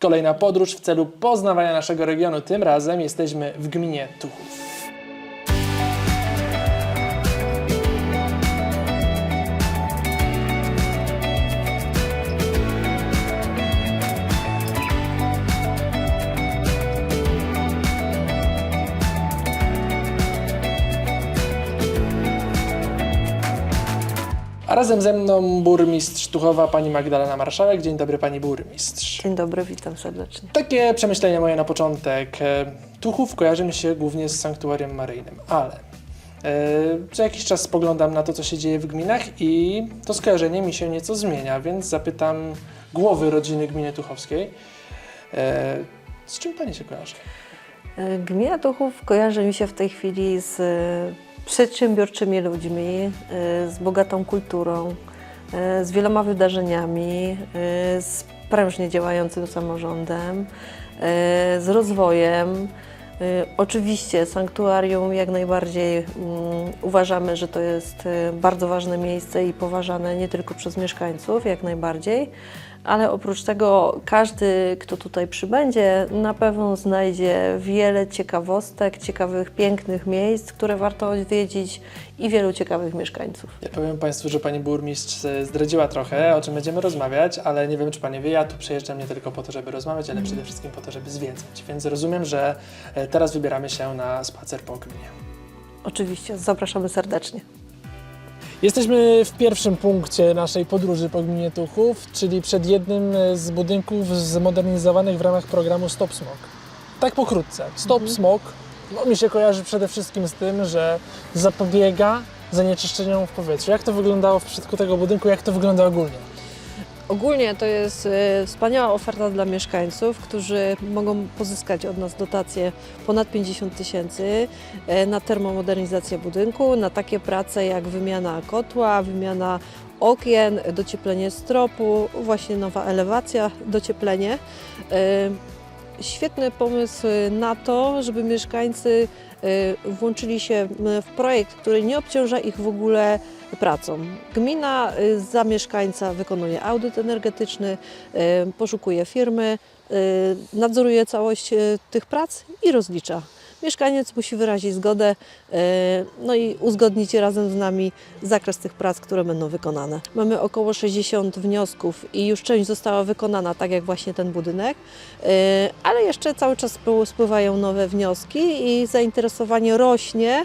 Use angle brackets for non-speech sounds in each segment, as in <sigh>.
Kolejna podróż w celu poznawania naszego regionu. Tym razem jesteśmy w gminie Tuchów. Razem ze mną burmistrz Tuchowa, pani Magdalena Marszałek. Dzień dobry, pani burmistrz. Dzień dobry, witam serdecznie. Takie przemyślenia moje na początek. E, Tuchów kojarzy mi się głównie z sanktuarium maryjnym, ale e, co jakiś czas spoglądam na to, co się dzieje w gminach i to skojarzenie mi się nieco zmienia, więc zapytam głowy rodziny gminy tuchowskiej. E, z czym pani się kojarzy? Gmina Tuchów kojarzy mi się w tej chwili z przedsiębiorczymi ludźmi, e, z bogatą kulturą, e, z wieloma wydarzeniami, e, z prężnie działającym samorządem, z rozwojem. Oczywiście sanktuarium jak najbardziej mm, uważamy, że to jest bardzo ważne miejsce i poważane nie tylko przez mieszkańców, jak najbardziej, ale oprócz tego każdy, kto tutaj przybędzie, na pewno znajdzie wiele ciekawostek, ciekawych, pięknych miejsc, które warto odwiedzić i wielu ciekawych mieszkańców. Ja powiem Państwu, że Pani Burmistrz zdradziła trochę, o czym będziemy rozmawiać, ale nie wiem, czy Pani wie, ja tu przyjeżdżam nie tylko po to, żeby rozmawiać, ale przede wszystkim po to, żeby zwiedzać. Więc rozumiem, że e, teraz wybieramy się na spacer po gminie. Oczywiście, zapraszamy serdecznie. Jesteśmy w pierwszym punkcie naszej podróży po gminie Tuchów, czyli przed jednym z budynków zmodernizowanych w ramach programu Stop Smog. Tak pokrótce. Stop Smog no, mi się kojarzy przede wszystkim z tym, że zapobiega zanieczyszczeniom w powietrzu. Jak to wyglądało w przypadku tego budynku, jak to wygląda ogólnie? Ogólnie to jest e, wspaniała oferta dla mieszkańców, którzy mogą pozyskać od nas dotacje ponad 50 tysięcy e, na termomodernizację budynku, na takie prace jak wymiana kotła, wymiana okien, docieplenie stropu, właśnie nowa elewacja, docieplenie. E, Świetny pomysł na to, żeby mieszkańcy włączyli się w projekt, który nie obciąża ich w ogóle pracą. Gmina y, za mieszkańca wykonuje audyt energetyczny, y, poszukuje firmy, y, nadzoruje całość tych prac i rozlicza. Mieszkaniec musi wyrazić zgodę, y, no i uzgodnić razem z nami zakres tych prac, które będą wykonane. Mamy około 60 wniosków i już część została wykonana, tak jak właśnie ten budynek, y, ale jeszcze cały czas spły- spływają nowe wnioski i zainteresowanie rośnie.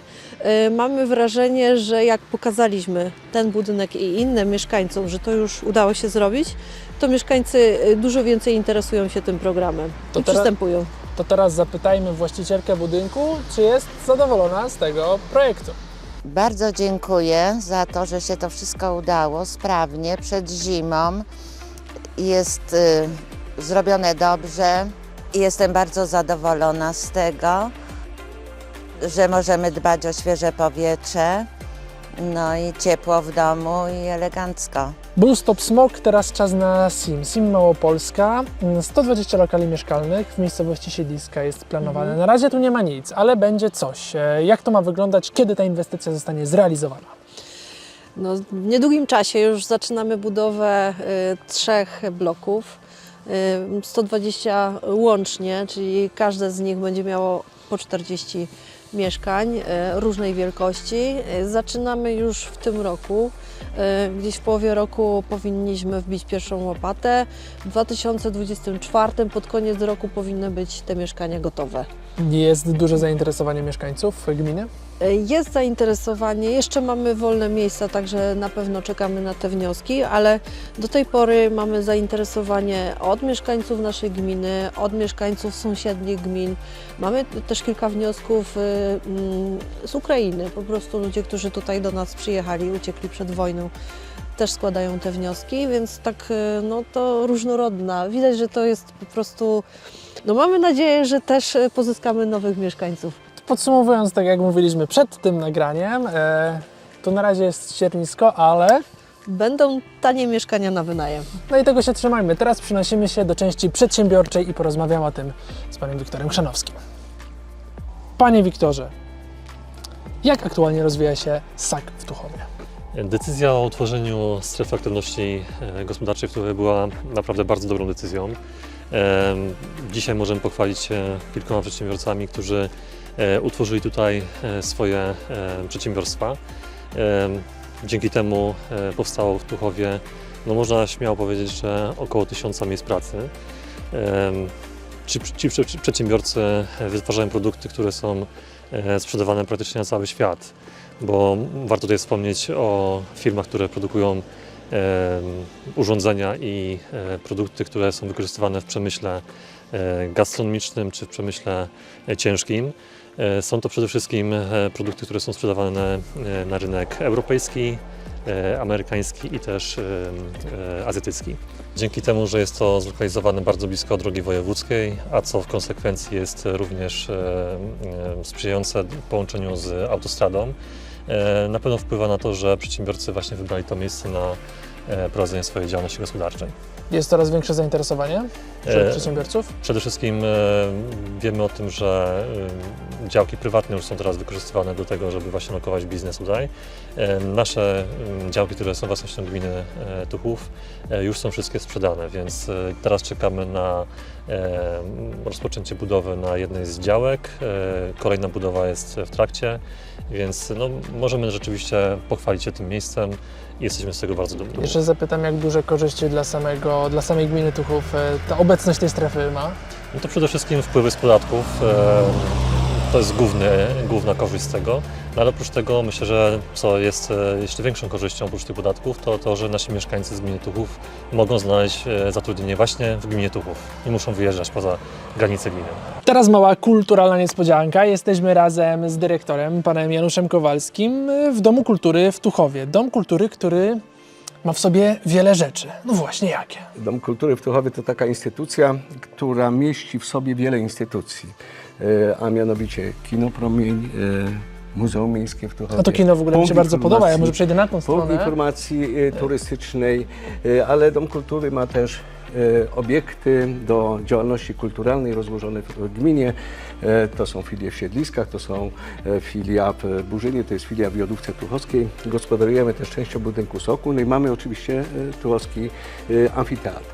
Y, Mamy wrażenie, że jak pokazaliśmy ten budynek i inne mieszkańcom, że to już udało się zrobić, to mieszkańcy dużo więcej interesują się tym programem To i teraz- przystępują. To teraz zapytajmy właścicielkę budynku, czy jest zadowolona z tego projektu. Bardzo dziękuję za to, że się to wszystko udało sprawnie przed zimą. Jest y, zrobione dobrze i jestem bardzo zadowolona z tego, że możemy dbać o świeże powietrze, no i ciepło w domu i elegancko. Był Stop Smog, teraz czas na SIM. SIM Małopolska. Mm, 120 lokali mieszkalnych w miejscowości Siedliska jest planowane. Na razie tu nie ma nic, ale będzie coś. E, Jak to ma wyglądać? Kiedy ta inwestycja zostanie zrealizowana? No, w niedługim czasie już zaczynamy budowę y, trzech bloków, y, 120 łącznie, czyli każde z nich będzie miało po 40 mieszkań y, różnej wielkości. Y, Zaczynamy już w tym roku. Y, Gdzieś w połowie roku powinniśmy wbić pierwszą łopatę. W 2024 pod koniec roku powinny być te mieszkania gotowe. Jest duże zainteresowanie mieszkańców gminy? Jest zainteresowanie, jeszcze mamy wolne miejsca, także na pewno czekamy na te wnioski, ale do tej pory mamy zainteresowanie od mieszkańców naszej gminy, od mieszkańców sąsiednich gmin. Mamy też kilka wniosków y, mm, z Ukrainy, po prostu ludzie, którzy tutaj do nas przyjechali, uciekli przed wojną. Też składają te wnioski, więc tak y, no to różnorodna. Widać, że to jest po prostu. No mamy nadzieję, że też y, pozyskamy nowych mieszkańców. Podsumowując, tak jak mówiliśmy przed tym nagraniem, e, to na razie jest ściernisko, ale Będą tanie mieszkania na wynajem. no i tego się trzymajmy. Teraz przenosimy się do części przedsiębiorczej i porozmawiamy o tym z panem Wiktorem Chrzanowskim. Panie Wiktorze, jak aktualnie rozwija się SAK w Tuchowie? Decyzja o utworzeniu strefy aktywności e, gospodarczej w Tuchowie była naprawdę bardzo dobrą decyzją. Dzisiaj możemy pochwalić się kilkoma przedsiębiorcami, którzy e, utworzyli tutaj e, swoje e, przedsiębiorstwa. Dzięki temu powstało w Tuchowie, no można śmiało powiedzieć, że około tysiąca miejsc pracy. Ci, ci prze- przedsiębiorcy wytwarzają produkty, które są sprzedawane praktycznie na cały świat, bo warto tutaj wspomnieć o firmach, które produkują urządzenia i e, produkty, które są wykorzystywane w przemyśle e, gastronomicznym czy w przemyśle e, ciężkim. Są to przede wszystkim produkty, które są sprzedawane na rynek europejski, amerykański i też azjatycki. Dzięki temu, że jest to zlokalizowane bardzo blisko drogi wojewódzkiej, a co w konsekwencji jest również sprzyjające połączeniu z autostradą, na pewno wpływa na to, że przedsiębiorcy właśnie wybrali to miejsce na e, prowadzenie swojej działalności gospodarczej. Jest coraz większe zainteresowanie wśród E, przedsiębiorców? Przede wszystkim e, wiemy o tym, że działki prywatne już są teraz wykorzystywane do tego, żeby właśnie lokować biznes tutaj. Nasze działki, które są własnością gminy Tuchów, już są wszystkie sprzedane, więc teraz czekamy na rozpoczęcie budowy na jednej z działek. Kolejna budowa jest w trakcie, więc no, możemy rzeczywiście pochwalić się tym miejscem i jesteśmy z tego bardzo dumni. Jeszcze zapytam, jak duże korzyści dla, samego, dla samej gminy Tuchów e, ta obecność tej strefy ma? No to przede wszystkim wpływy z podatków. e, To jest główny, główna korzyść z tego. No ale oprócz tego myślę, że co jest e, jeszcze większą korzyścią oprócz tych podatków, to to, że nasi mieszkańcy z gminy Tuchów mogą znaleźć e, zatrudnienie właśnie w gminie Tuchów. Nie muszą wyjeżdżać poza granice gminy. Teraz mała kulturalna niespodzianka. Jesteśmy razem z dyrektorem, panem Januszem Kowalskim, w Domu Kultury w Tuchowie. Dom Kultury, który ma w sobie wiele rzeczy. No właśnie, jakie? Dom Kultury w Tuchowie to taka instytucja, która mieści w sobie wiele instytucji, e, a mianowicie Kino Promień, e, Muzeum Miejskie w Tuchowie. No to kino w ogóle mi się Punkt bardzo podoba. Ja może przejdę na tą Punkt stronę. informacji e, turystycznej, ale Dom Kultury ma też obiekty do działalności kulturalnej rozłożone w gminie. E, To są filie w Siedliskach, to są e, filia w Burzynie, to jest filia w Jodówce Tuchowskiej. Gospodarujemy też częścią budynku Soku, no i mamy oczywiście e, Tuchowski Amfiteatr.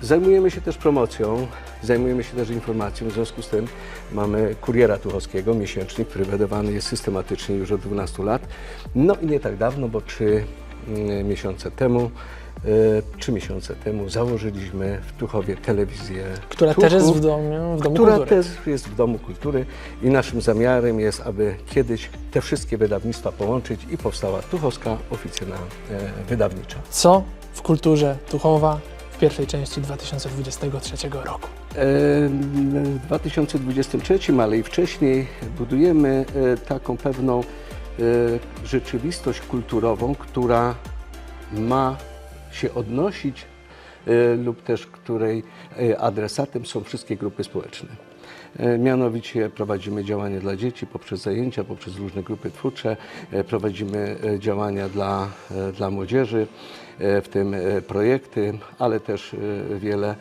Zajmujemy się też promocją, zajmujemy się też informacją, w związku z tym mamy kuriera tuchowskiego, miesięcznik, który wydawany jest systematycznie już od 12 lat. No i nie tak dawno, bo trzy mm, miesiące temu, trzy miesiące temu założyliśmy w Tuchowie telewizję Która Tuchów, też jest w domu, w domu która Kultury. też jest w Domu Kultury i naszym zamiarem jest, aby kiedyś te wszystkie wydawnictwa połączyć i powstała Tuchowska Oficyna e, Wydawnicza. Co w kulturze Tuchowa w pierwszej części 2023 roku? W 2023, ale i wcześniej budujemy e, taką pewną e, rzeczywistość kulturową, która ma się odnosić e, lub też której e, adresatem są wszystkie grupy społeczne. E, Mianowicie prowadzimy działania dla dzieci poprzez zajęcia, poprzez różne grupy twórcze, prowadzimy działania dla, dla młodzieży, w tym projekty, ale też wiele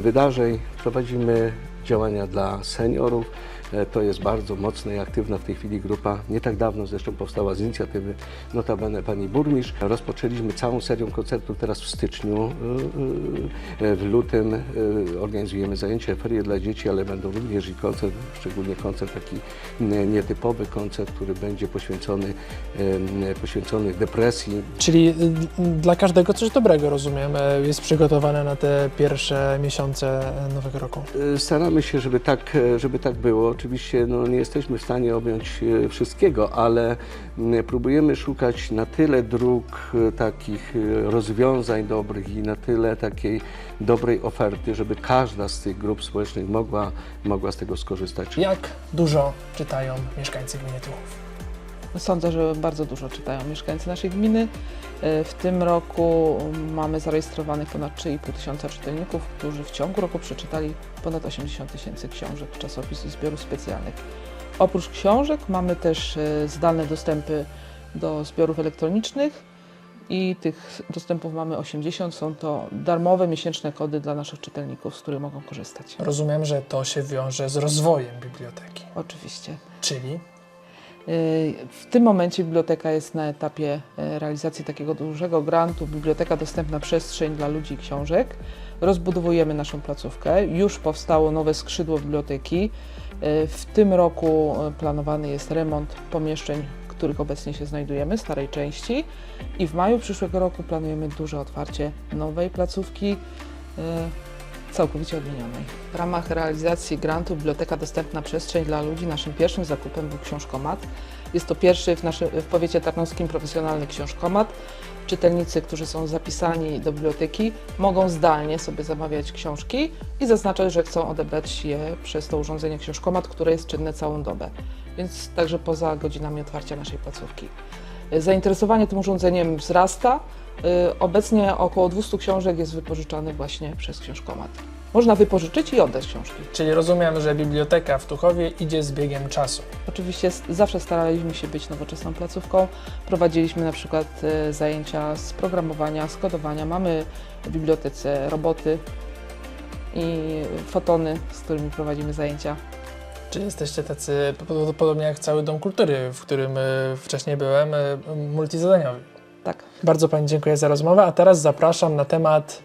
wydarzeń. Prowadzimy działania dla seniorów. E, To jest bardzo mocna i aktywna w tej chwili grupa. Nie tak dawno zresztą powstała z inicjatywy notabene pani burmistrz. Rozpoczęliśmy całą serię koncertów teraz w styczniu. e, e, W lutym organizujemy zajęcia, ferie dla dzieci, ale będą również i koncert, szczególnie koncert taki nietypowy, koncert, który będzie poświęcony, poświęcony depresji, Czyli y, dla każdego coś dobrego, rozumiem, jest przygotowane na te pierwsze miesiące nowego roku. Staramy się, żeby tak, żeby tak było. Oczywiście no, nie jesteśmy w stanie objąć e, wszystkiego, ale m, próbujemy szukać na tyle dróg e, takich e, rozwiązań dobrych i na tyle takiej dobrej oferty, żeby każda z tych grup społecznych mogła, mogła z tego skorzystać. Jak dużo czytają mieszkańcy gminy Tuchów? Sądzę, że bardzo dużo czytają mieszkańcy naszej gminy. E, W tym roku mamy zarejestrowanych ponad 3,5 tysiąca czytelników, którzy w ciągu roku przeczytali ponad 80 tysięcy książek, czasopisów i zbiorów specjalnych. Oprócz książek mamy też e, zdalne dostępy do zbiorów elektronicznych i tych dostępów mamy 80. Są to darmowe miesięczne kody dla naszych czytelników, z których mogą korzystać. Rozumiem, że to się wiąże z rozwojem biblioteki, Oczywiście. czyli W tym momencie biblioteka jest na etapie e, realizacji takiego dużego grantu Biblioteka Dostępna Przestrzeń dla Ludzi i Książek. rozbudowujemy naszą placówkę. Już powstało nowe skrzydło biblioteki. E, W tym roku planowany jest remont pomieszczeń, w których obecnie się znajdujemy, starej części. I w maju przyszłego roku planujemy duże otwarcie nowej placówki, całkowicie odmienionej. W ramach realizacji grantu Biblioteka Dostępna Przestrzeń dla Ludzi naszym pierwszym zakupem był książkomat. Jest to pierwszy w, naszy, w powiecie tarnowskim profesjonalny książkomat. Czytelnicy, którzy są zapisani do biblioteki, mogą zdalnie sobie zamawiać książki i zaznaczać, że chcą odebrać je przez to urządzenie książkomat, które jest czynne całą dobę, więc także poza godzinami otwarcia naszej placówki. Zainteresowanie tym urządzeniem wzrasta. Y, Obecnie około 200 książek jest wypożyczanych właśnie przez książkomat. Można wypożyczyć i oddać książki. Czyli rozumiem, że biblioteka w Tuchowie idzie z biegiem czasu. Oczywiście zawsze staraliśmy się być nowoczesną placówką. Prowadziliśmy na przykład e, zajęcia z programowania, z kodowania. Mamy w bibliotece roboty i fotony, z którymi prowadzimy zajęcia. Czy jesteście tacy, po- podobnie jak cały Dom Kultury, w którym e, wcześniej byłem, multizadaniowi? Tak. Bardzo Pani dziękuję za rozmowę, a teraz zapraszam na temat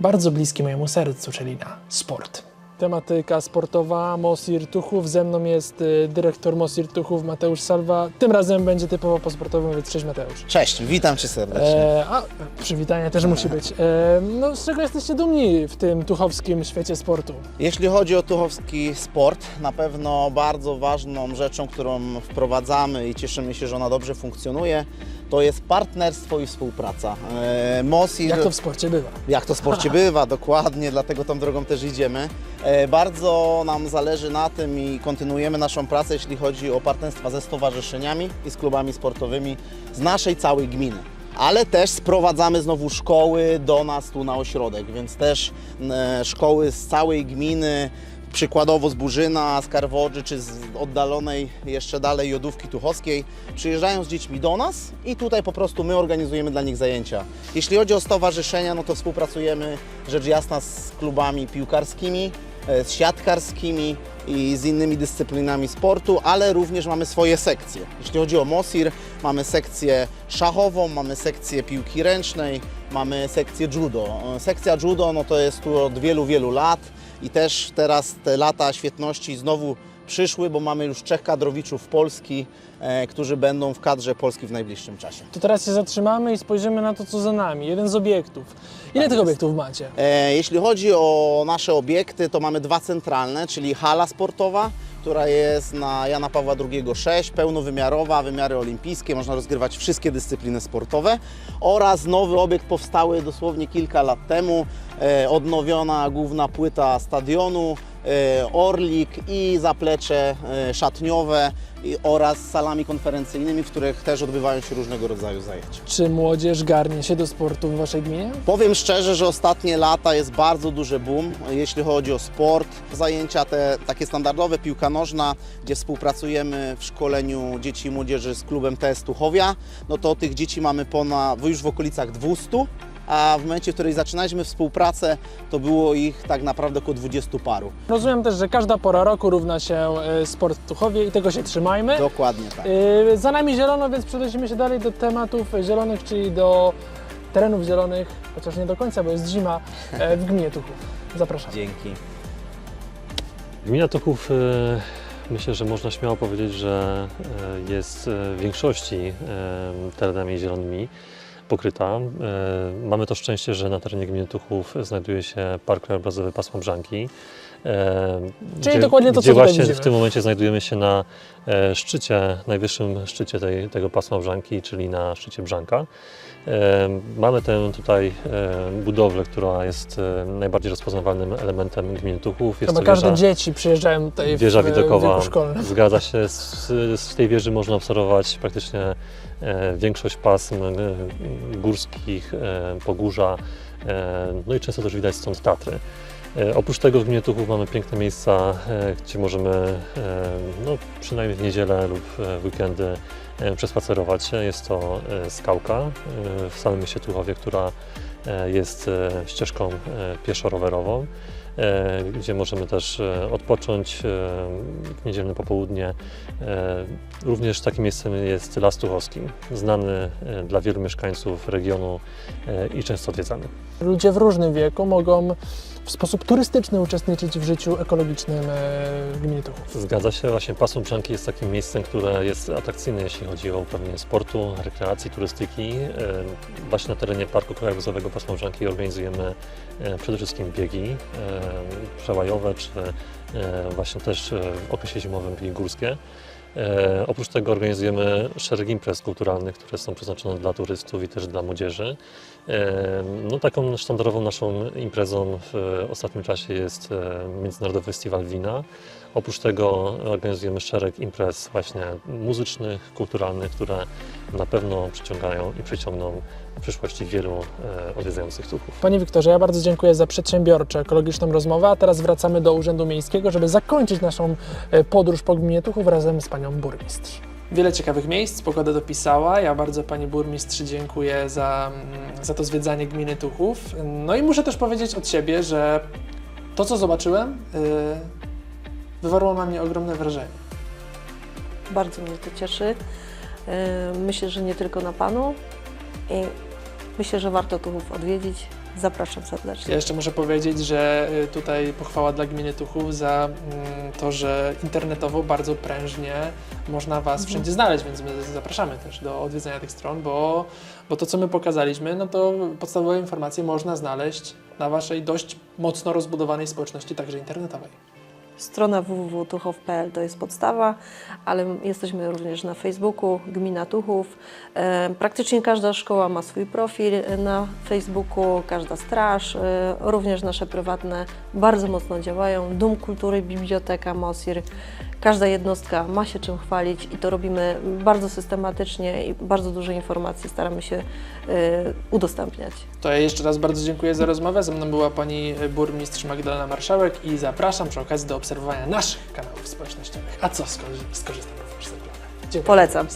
bardzo bliski mojemu sercu, czyli na sport. Tematyka sportowa Mosir Tuchów. Ze mną jest y, dyrektor Mosir Tuchów Mateusz Salwa. Tym razem będzie typowo po sportowym, więc cześć Mateusz. Cześć, witam cię serdecznie. E, a przywitanie też musi być. E, no, z czego jesteście dumni w tym tuchowskim świecie sportu? Jeśli chodzi o tuchowski sport, na pewno bardzo ważną rzeczą, którą wprowadzamy i cieszymy się, że ona dobrze funkcjonuje, to jest partnerstwo i współpraca. E, Mosir, Jak to w sporcie bywa? jak to w sporcie <laughs> bywa, dokładnie, dlatego tą drogą też idziemy. E, Bardzo nam zależy na tym i kontynuujemy naszą pracę, jeśli chodzi o partnerstwa ze stowarzyszeniami i z klubami sportowymi z naszej całej gminy. Ale też sprowadzamy znowu szkoły do nas tu na ośrodek, więc też e, szkoły z całej gminy, przykładowo z Burzyna, z Karwodży czy z oddalonej jeszcze dalej Jodówki Tuchowskiej, przyjeżdżają z dziećmi do nas i tutaj po prostu my organizujemy dla nich zajęcia. Jeśli chodzi o stowarzyszenia, no to współpracujemy rzecz jasna z klubami piłkarskimi, e, z siatkarskimi i z innymi dyscyplinami sportu, ale również mamy swoje sekcje. Jeśli chodzi o Mosir, mamy sekcję szachową, mamy sekcję piłki ręcznej, mamy sekcję judo. E, Sekcja judo no to jest tu od wielu, wielu lat i też teraz te lata świetności znowu przyszły, bo mamy już trzech kadrowiczów Polski, e, którzy będą w kadrze Polski w najbliższym czasie. To teraz się zatrzymamy i spojrzymy na to, co za nami. Jeden z obiektów. Ile Tak tych jest. obiektów macie? E, Jeśli chodzi o nasze obiekty, to mamy dwa centralne, czyli hala sportowa, która jest na Jana Pawła II 6, pełnowymiarowa, wymiary olimpijskie, można rozgrywać wszystkie dyscypliny sportowe. Oraz nowy obiekt powstały dosłownie kilka lat temu, e, odnowiona główna płyta stadionu, orlik i zaplecze e, szatniowe oraz salami konferencyjnymi, w których też odbywają się różnego rodzaju zajęcia. Czy młodzież garnie się do sportu w Waszej gminie? Powiem szczerze, że ostatnie lata jest bardzo duży boom, jeśli chodzi o sport. Zajęcia te takie standardowe, piłka nożna, gdzie współpracujemy w szkoleniu dzieci i młodzieży z klubem TS Tuchowia, no to tych dzieci mamy ponad, już w okolicach 200, a w momencie, w którym zaczynaliśmy współpracę, to było ich tak naprawdę około 20 paru. Rozumiem też, że każda pora roku równa się e, sport w Tuchowie i tego się trzymajmy. Dokładnie tak. E, Za nami zielono, więc przenosimy się dalej do tematów zielonych, czyli do terenów zielonych, chociaż nie do końca, bo jest zima, e, w gminie Tuchów. Zapraszam. Dzięki. Gmina Tuchów, e, myślę, że można śmiało powiedzieć, że e, jest e, w większości e, terenami zielonymi pokryta. E, Mamy to szczęście, że na terenie gminy Tuchów znajduje się Park Krajobrazowy Pasma Brzanki. E, Czyli dokładnie to, co gdzie tutaj właśnie widzimy. w tym momencie znajdujemy się na e, szczycie, najwyższym szczycie tej, tego pasma Brzanki, czyli na szczycie Brzanka. E, Mamy tę tutaj budowlę, która jest najbardziej rozpoznawalnym elementem gminy Tuchów. Jest Chyba każde dzieci przyjeżdżają tutaj w, Wieża w widokowa, szkolnym. zgadza się. Z, z tej wieży można obserwować praktycznie większość pasm górskich, Pogórza, no i często też widać stąd Tatry. E, oprócz tego w gminie Tuchów mamy piękne miejsca, e, gdzie możemy e, no, przynajmniej w niedzielę lub w weekendy przespacerować. Jest to skałka w samym mieście Tuchowie, która jest ścieżką pieszo-rowerową. gdzie możemy też odpocząć w niedzielne popołudnie. Również takim miejscem jest Las Tuchowski, znany dla wielu mieszkańców regionu i często odwiedzany. Ludzie w różnym wieku mogą w sposób turystyczny uczestniczyć w życiu ekologicznym e, gminy Tuchów. Zgadza się, właśnie Pasum Brzanki jest takim miejscem, które jest atrakcyjne, jeśli chodzi o uprawianie sportu, rekreacji, turystyki. E, Właśnie na terenie Parku Krajobrazowego Pasma Brzanki organizujemy e, przede wszystkim biegi przełajowe, czy właśnie też w okresie zimowym biegi górskie. Oprócz tego organizujemy szereg imprez kulturalnych, które są przeznaczone dla turystów i też dla młodzieży. No, taką sztandarową naszą imprezą w ostatnim czasie jest e, Międzynarodowy Festiwal Wina. Oprócz tego organizujemy szereg imprez właśnie muzycznych, kulturalnych, które na pewno przyciągają i przyciągną w przyszłości wielu e, odwiedzających Tuchów. Panie Wiktorze, ja bardzo dziękuję za przedsiębiorczą, ekologiczną rozmowę, a teraz wracamy do Urzędu Miejskiego, żeby zakończyć naszą e, podróż po gminie Tuchów razem z panią burmistrz. Wiele ciekawych miejsc, pogoda dopisała. Ja bardzo pani burmistrz dziękuję za, mm, za to zwiedzanie gminy Tuchów. No i muszę też powiedzieć od siebie, że to, co zobaczyłem, y, wywarło na mnie ogromne wrażenie. Bardzo mnie to cieszy. E, Myślę, że nie tylko na Panu. I myślę, że warto Tuchów odwiedzić. Zapraszam serdecznie. Ja jeszcze muszę powiedzieć, że y, tutaj pochwała dla gminy Tuchów za mm, to, że internetowo bardzo prężnie można Was wszędzie znaleźć, więc my zapraszamy też do odwiedzenia tych stron, bo, bo to, co my pokazaliśmy, no to podstawowe informacje można znaleźć na Waszej dość mocno rozbudowanej społeczności, także internetowej. Strona www.tuchow.pl to jest podstawa, ale jesteśmy również na Facebooku, Gmina Tuchów. E, Praktycznie każda szkoła ma swój profil na Facebooku, każda straż, e, również nasze prywatne bardzo mocno działają. Dom Kultury, Biblioteka, Mosir. Każda jednostka ma się czym chwalić i to robimy bardzo systematycznie i bardzo dużo informacji staramy się e, udostępniać. To ja jeszcze raz bardzo dziękuję za rozmowę. Ze mną była Pani Burmistrz Magdalena Marszałek i zapraszam przy okazji do obserwowania naszych kanałów społecznościowych. A co, skorzy- skorzystam również z reklamy. Dziękuję. Polecam.